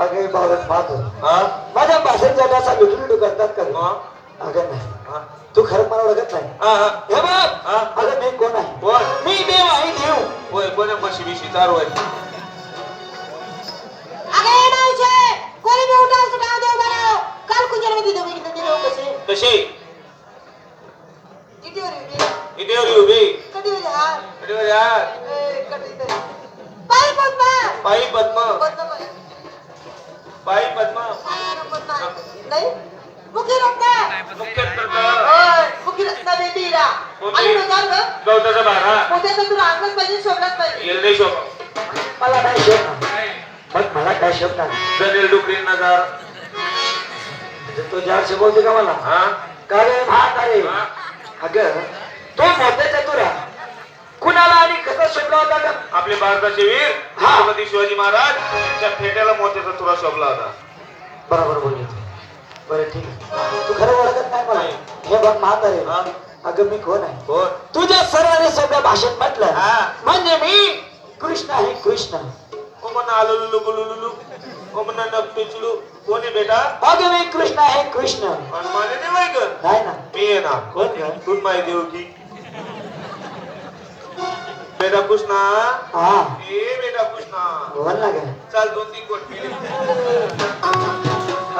अगे बावळट पाहतो हा? माझ्या भाषेच्या डासा लुटू करतात का रे? हा? अगं नाही. हा? तू खरं मला ओळखत नाही. हा, हा. हे बघ. हा? अगं मी कोण आहे? कोण? मी देव आहे देव. होय कोण्या म्हशी बिशी चारू आहे अगे मावशे कोणी बी उठाव सुटाव देव बनाव काल कुंजरमध्ये दोघी नंदी देव कसे कशी? किती वर येते इथे एवढी उभी? कधी वर हा. इथे वर या. ए, कधी तरी. पाय पद्मा. पद्म. पायी पद्म. पद्मा? नाही? मुखी रत्न मुख्य ओय मुखी रत्न बेबीरा कोणती? आणि नजार ग गवताचा बारा तू पाहिजे शोभलाच पाहिजे. येल नाही शोभ. मला नाही मग मला काय शोध नाही जनेल नजार म्हणजे तो जारशे बोलतो का मला? हा? का रे? भात अरे? अगं तो मोठ्या चतुरा शोधला होता का? आपले भारताचे वीर. छत्रपती शिवाजी महाराज यांच्या फेट्याला मोत्याचा तुरा शोभला होता. बरोबर बोलली तू. बरं ठीक आहे. तू खरं ओळखत नाही मला हे बघ म्हातारे. हा? अगं मी कोण आहे? कोण? तुझ्या सराने सगळ्या भाषेत म्हटलं हा. म्हणजे मी कृष्ण आहे कृष्ण. ओ म्हणा आलो लुलू गुलू लुलू ओ म्हणा नपटे चुलू. कोण आहे बेटा? अगं मी कृष्ण आहे कृष्ण. आणि माने नाही माहीत का? नाही ना. मी आहे ना. कोण ग? तूच माहिती होती बेटा कृष्णा हा. ए बेटा कृष्णा बोल ना चाल दोन तीन कोट पिले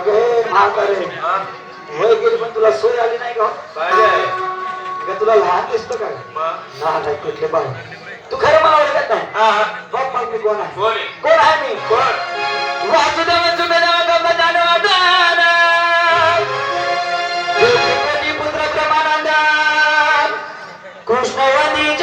अगं हे म्हातारे? वय गेली पण तुला सोय आली नाही का काय आहे. का तुला लहान दिसतो काय मग? लहान आहे कुठले बाळ. तू खरं मला ओळखत नाही? हा, हा. बघ मग मी कोण आहे. कोण आहे? मी? कोण? वासुदेव सुदेव गमदानवदान देवकीपती पुत्र ब्रह्मानंद. कृष्णवंदी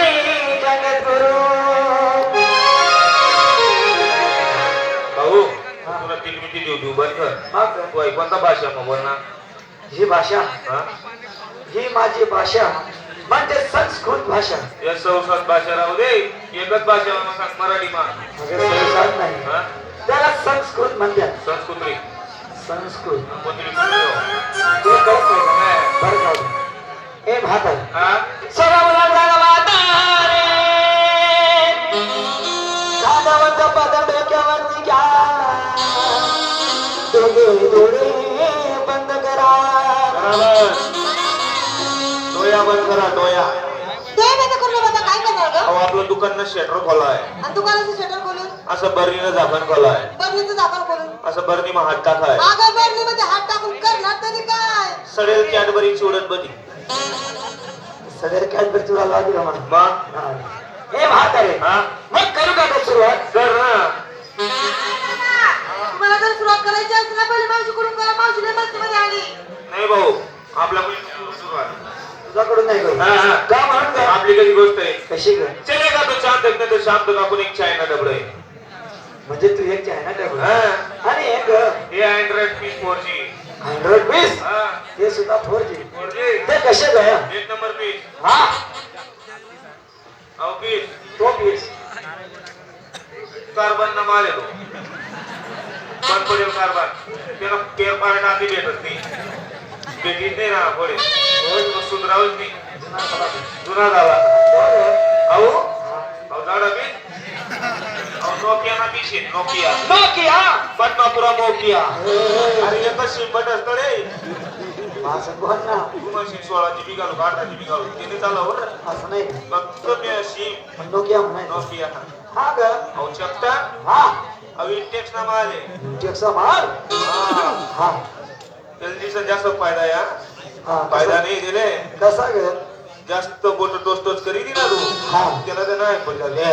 तुला तिलमिती देऊ देऊ बंद कर मग तू ऐक कोणता भाषा मग बोल ना. ही भाषा हा? माझी भाषा म्हणजे संस्कृत भाषा. या संस्कृत भाषा राहू दे एकच भाषा सांग मराठी मा नाही? त्याला संस्कृत म्हणतात. संस्कृत. रे संस्कृत. ए म्हातार. हा? डोळे बंद करा. बरोबर डोया बंद करा डोया आपलं दुकान शटर खोला आहे आणि दुकानाचं शटर खोलून? असं बर्नीनं झाकण खोला आहे बरणीचं झाकण खोलून? असं बर्नी मग हात टाकाय. अगं बरणीमध्ये हात टाकून करणार तरी काय? सडेल कॅडबरी चिवडत बनी. सगळे कॅडबरी तुला लागली मग हे म्हातारे हा? मग करू का सुरुवात कर ना. सुरुवात करायची असेल ना पहिले मावशीकडून करा. मावशीला मस्त मध्ये आली. नाही भाऊ सुरुवात तुझ्याकडून नाही करू. हा, हा. का म्हणून का? आपली कधी गोष्ट आहे? कशी ग? चले का तो शांत नाही तर शांत कापून एक चायना डबड आहे. म्हणजे तू एक आहे ना टेबल हा. आणि एक हे android piece four G hundred वीस? हा. ते सुद्धा फोर जी फोर जी ते कसे ग? एक नंबर पीस हा? अहो पीस तो पीस कार्बन ना माल येतो बंद पडेल कार्बन त्याला पेर पार्ट आधी भेटत नाही. भेटीत नाही ना पुढे. तो सुधरावच नाही. जुना झाला. अहो अहो झाडा पीस अहो नोकिया ना आहे नोकिया. नोकिया? पद्मापुरा नोकिया. अरे एकच शिंपट असतं रे. असं कोण ना तू म्हणशील सोळा जीबी घालू? अठरा जीबी घालू तिने चालव बरं असं नाही. फक्त मी अशी पण नोकिया नोकिया हा ग. अहो चपटा. हा. अहो इंटेक्स ना माले टेक्सा मार हा. हा. एलजीचा जास्त फायदा या हा. फायदा नाही दिले. कसा ग जास्त बोट टोच टोच करी दी ना तू. हा. त्याला तर नाही झाले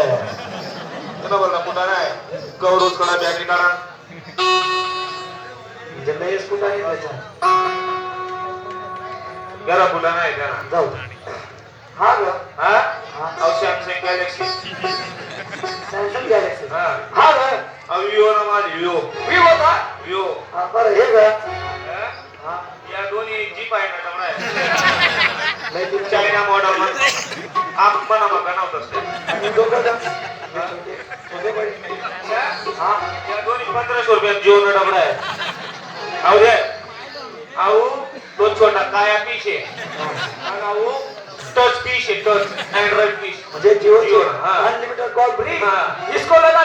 त्याला बोलला कुठं नाही? कवरोज कडा बॅटरी काढा. म्हणजे कुठं आहे जरा कुठं नाही जरा जाऊ. हा ग. हा? अहो सॅमसंग गॅलेक्सी सॅमसंग गॅलेक्सी हा. हा ग. अहो विवो ना माझी विवो मी होता विवो हा बरं हे ग हा? हा या दोन्ही जीप आहे ना डबडा आहे लय दिवस चायना मॉडेल मध्ये आप म्हणा मग बनवत आणि डोकं ग कुठे पडली? हा या दोन्ही पंधराशे रुपयात जीवन डबडा आहे अहो दे अहो तो छोटा काया पीस आहे आणि अहो टच पीस आहे टच अँड्रॉइड पीस म्हणजे जिओ जिओ, हा. अनलिमिटेड कॉल फ्री हा. इसको लगा